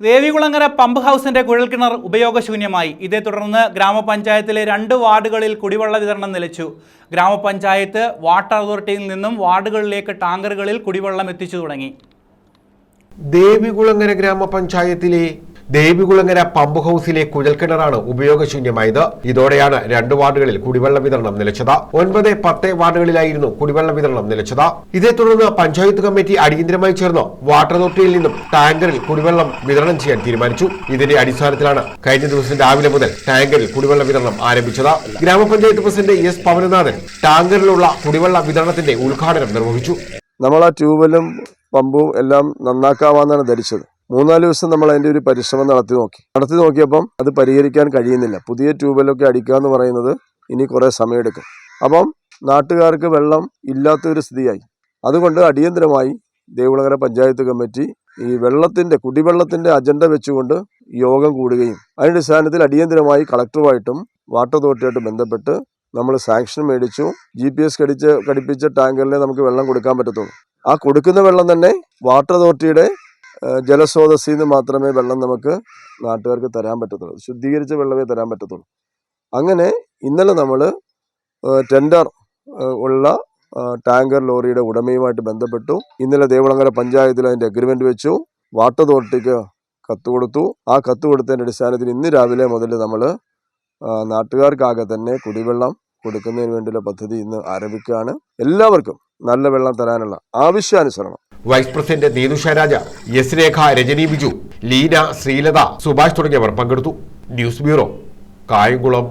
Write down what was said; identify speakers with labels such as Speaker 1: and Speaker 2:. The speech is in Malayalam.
Speaker 1: ദേവികുളങ്ങര പമ്പ് ഹൗസിന്റെ കുഴൽക്കിണർ ഉപയോഗശൂന്യമായി. ഇതേ തുടർന്ന് ഗ്രാമപഞ്ചായത്തിലെ രണ്ട് വാർഡുകളിൽ കുടിവെള്ള വിതരണം നിലച്ചു. ഗ്രാമപഞ്ചായത്ത് വാട്ടർ അതോറിറ്റിയിൽ നിന്നും വാർഡുകളിലേക്ക് ടാങ്കറുകളിൽ കുടിവെള്ളം എത്തിച്ചു തുടങ്ങി.
Speaker 2: ദേവികുളങ്ങര ഗ്രാമപഞ്ചായത്തിലെ ദേവികുളങ്ങര പമ്പ് ഹൌസിലെ കുഴൽക്കിണറാണ് ഉപയോഗശൂന്യമായത്. ഇതോടെയാണ് രണ്ട് വാർഡുകളിൽ കുടിവെള്ള വിതരണം നിലച്ചത്. ഒൻപത് പത്ത് വാർഡുകളിലായിരുന്നു കുടിവെള്ള വിതരണം നിലച്ചത്. ഇതേ തുടർന്ന് പഞ്ചായത്ത് കമ്മിറ്റി അടിയന്തരമായി ചേർന്ന് വാട്ടർ അതോറിറ്റിയിൽ നിന്നും ടാങ്കറിൽ കുടിവെള്ളം വിതരണം ചെയ്യാൻ തീരുമാനിച്ചു. ഇതിന്റെ അടിസ്ഥാനത്തിലാണ് കഴിഞ്ഞ ദിവസം രാവിലെ മുതൽ ടാങ്കറിൽ കുടിവെള്ള വിതരണം ആരംഭിച്ചത്. ഗ്രാമപഞ്ചായത്ത് പ്രസിഡന്റ് എസ് പവനനാഥൻ ടാങ്കറിലുള്ള കുടിവെള്ള വിതരണത്തിന്റെ ഉദ്ഘാടനം നിർവഹിച്ചു.
Speaker 3: നമ്മൾ ആ ട്യൂബലും പമ്പും എല്ലാം നന്നാക്കാമെന്നാണ് ധരിച്ചത്. മൂന്നാൽ ദിവസം നമ്മൾ അതിന്റെ ഒരു പരിശ്രമം നടത്തി നോക്കി. നടത്തി നോക്കിയപ്പം അത് പരിഹരിക്കാൻ കഴിയുന്നില്ല. പുതിയ ട്യൂബലൊക്കെ അടിക്കുക എന്ന് പറയുന്നത് ഇനി കുറേ സമയമെടുക്കും. അപ്പം നാട്ടുകാർക്ക് വെള്ളം ഇല്ലാത്തൊരു സ്ഥിതിയായി. അതുകൊണ്ട് അടിയന്തരമായി ദേവുളകര പഞ്ചായത്ത് കമ്മിറ്റി ഈ വെള്ളത്തിന്റെ കുടിവെള്ളത്തിന്റെ അജണ്ട വെച്ചുകൊണ്ട് യോഗം കൂടുകയും അതിന്റെ അടിസ്ഥാനത്തിൽ അടിയന്തരമായി കളക്ടറുമായിട്ടും വാട്ടർ അതോറിറ്റിയായിട്ടും ബന്ധപ്പെട്ട് നമ്മൾ സാങ്ഷൻ മേടിച്ചു. ജി പി എസ് കടിച്ച് ഘടിപ്പിച്ച ടാങ്കറിലെ നമുക്ക് വെള്ളം കൊടുക്കാൻ പറ്റത്തുള്ളൂ. ആ കൊടുക്കുന്ന വെള്ളം തന്നെ വാട്ടർ അതോറിറ്റിയുടെ ജലസ്രോതസ്സിൽ നിന്ന് മാത്രമേ വെള്ളം നമുക്ക് നാട്ടുകാർക്ക് തരാൻ പറ്റത്തുള്ളൂ. ശുദ്ധീകരിച്ച വെള്ളമേ തരാൻ പറ്റത്തുള്ളൂ. അങ്ങനെ ഇന്നലെ നമ്മൾ ടെൻഡർ ഉള്ള ടാങ്കർ ലോറിയുടെ ഉടമയുമായിട്ട് ബന്ധപ്പെട്ടു. ഇന്നലെ ദേവളങ്ങര പഞ്ചായത്തിൽ അതിന്റെ അഗ്രിമെന്റ് വെച്ചു. വാട്ടർ അതോറിറ്റിക്ക് കത്ത് കൊടുത്തു. ആ കത്ത് കൊടുത്തതിന്റെ അടിസ്ഥാനത്തിൽ ഇന്ന് രാവിലെ മുതൽ നമ്മൾ നാട്ടുകാർക്കാകെ തന്നെ കുടിവെള്ളം കൊടുക്കുന്നതിന് വേണ്ടിയുള്ള പദ്ധതി ഇന്ന് ആരംഭിക്കുകയാണ്. എല്ലാവർക്കും നല്ല വെള്ളം തരാനുള്ള ആവശ്യാനുസരണം.
Speaker 2: Vice president Neethusha Raja S Rekha Rajani Biju Leena Sreelatha Subhash തുടങ്ങിയവർ പങ്കെടുത്തു. News bureau Kayamkulam.